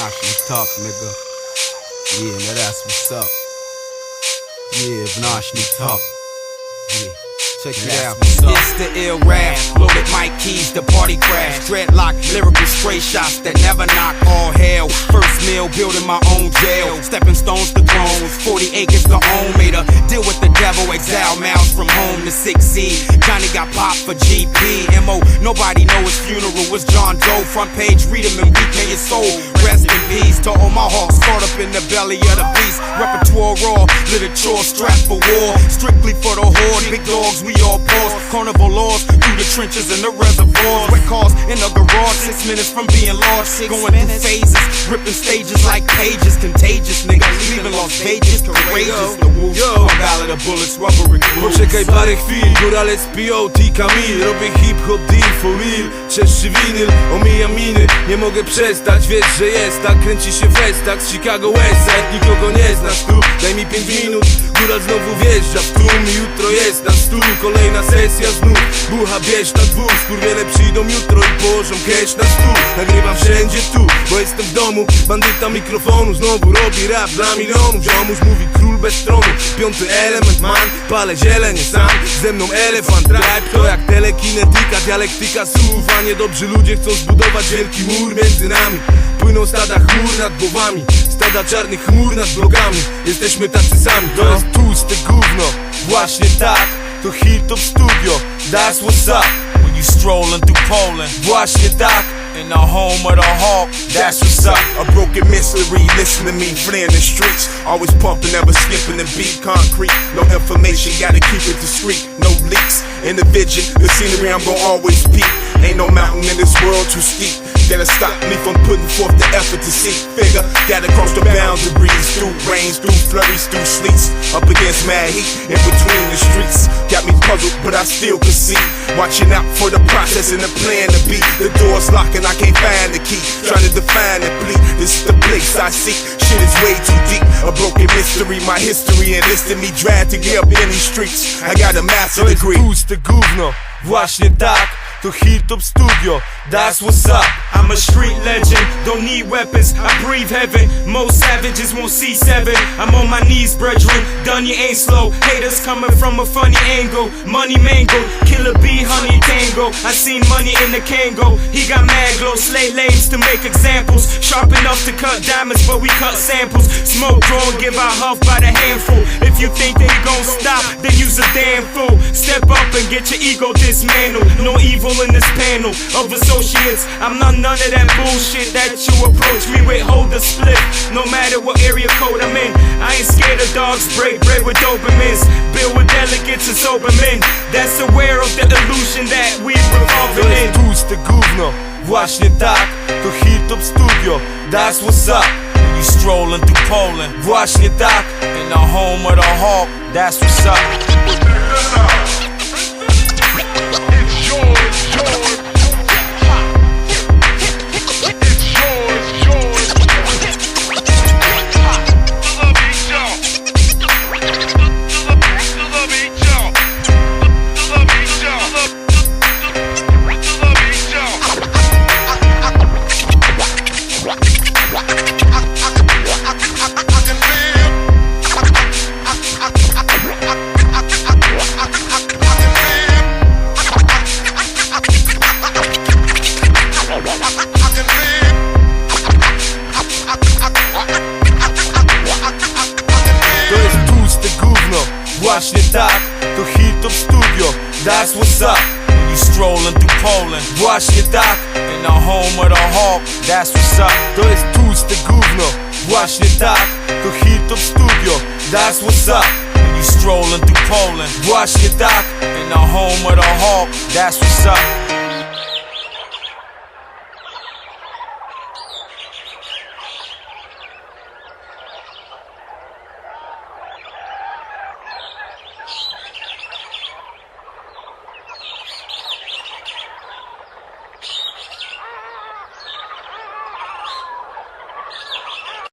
Actually talk, nigga. Yeah, now that's what's up. Yeah, Vnashny talk. Yeah. Check it out. It's the ill rap, loaded mic keys, the party crash, dreadlock, lyrical stray shots that never knock all hell. First meal, building my own jail, stepping stones to thrones, 40 acres to own, made a deal with the devil, exile miles from home to 16. Johnny got popped for GP, MO, nobody know his funeral was John Doe. Front page, read him and weekend your soul. Rest in peace to all my hawks caught up in the belly of the beast. Repertoire raw, literature strapped for war, strictly for the horde. Big dogs, we all pause. Carnival laws through the trenches and the reservoirs. Wet cars in the garage, six minutes from being lost. Going through phases, ripping stages like pages. Contagious, nigga, leaving Las Vegas. Courageous, the wolf. Yo. A ballad of bullets, rubber and glue. Poczekaj parę chwil, góralec POT Kamil. Robię hip-hop deal for real. Czeszczy winyl, omijam miny. Nie mogę przestać, wiesz, że jest tak. Kręci się festak z Chicago Westside Nikogo nie znasz tu, daj mi 5 minut. Góral znowu wjeżdża w tłum. Jutro jest na stół, kolejna sesja znów. Bucha bierz na dwóch, skurwiele przyjdą jutro I położą cash na stół. Nagrywam wszędzie tu, bo jestem w domu. Bandyta mikrofonu znowu robi rap dla milionów. Ziomuś mówi król bez tronu. Piąty element man, palę zielenie sam. Ze mną elefant, rap to jak telekinetyka Dialektyka słów, a niedobrzy ludzie chcą zbudować wielki mur między nami. Płyną stada chmur nad głowami Stada czarnych chmur nad blogami Jesteśmy tacy sami, to jest tłuste gówno. Właśnie tak, to hilltop studio That's what's up When you strolling through Poland, Watch your tak, in the home of the hawk, that's what's up A broken mystery, listen to me, fleeing the streets. Always pumping, never skipping the beat. Concrete, no information, gotta keep it discreet. No leaks in the vision, the scenery, I'm gonna always peak. Ain't no mountain in this world too steep. That'll stop me from putting forth the effort to see. Figure, gotta cross the boundaries through rains, through flurries, through sleets. Up against mad heat, in between the streets. Got me puzzled, but I still can see. Watching out for the process and the plan to be. The door's locked and I can't find the key. Trying to define the plea. This is the place I seek. Shit is way too deep. A broken mystery, my history enlisted me dragged to get up in these streets. I got a master To jest degree. puste gówno Właśnie tak, to hilltop studio That's what's up I'm a street legend, don't need weapons. I breathe heaven. Most savages won't see seven. I'm on my knees, brethren. Done, you ain't slow. Haters coming from a funny angle. Money mangled, killer bee, honey tango. I seen money in the Kango. He got mad glow, slay lanes to make examples. Sharp enough to cut diamonds, but we cut samples. Smoke draw, give out huff by the handful. If you think they gon' stop, then use a damn fool. Step up and get your ego dismantled. No evil in this panel of associates. I'm not none of that bullshit that you approach me with. Hold the split, no matter what area code I'm in. I ain't scared of dogs, break bread with Dobermans. Build with delegates and sober men. That's aware of the illusion that we're revolving in. puste gówno Właśnie tak, to hilltop studio That's what's up you strolling through Poland, Właśnie tak, in the home of the hawk, that's what's up Właśnie tak, to hilltop studio. That's what's up. When you strolling through Poland, Właśnie tak, in the home of the hawk, that's what's up. To jest tłuste gówno Właśnie tak, to hilltop studio. That's what's up. When you strolling through Poland, Właśnie tak, in the home of the hawk, that's what's up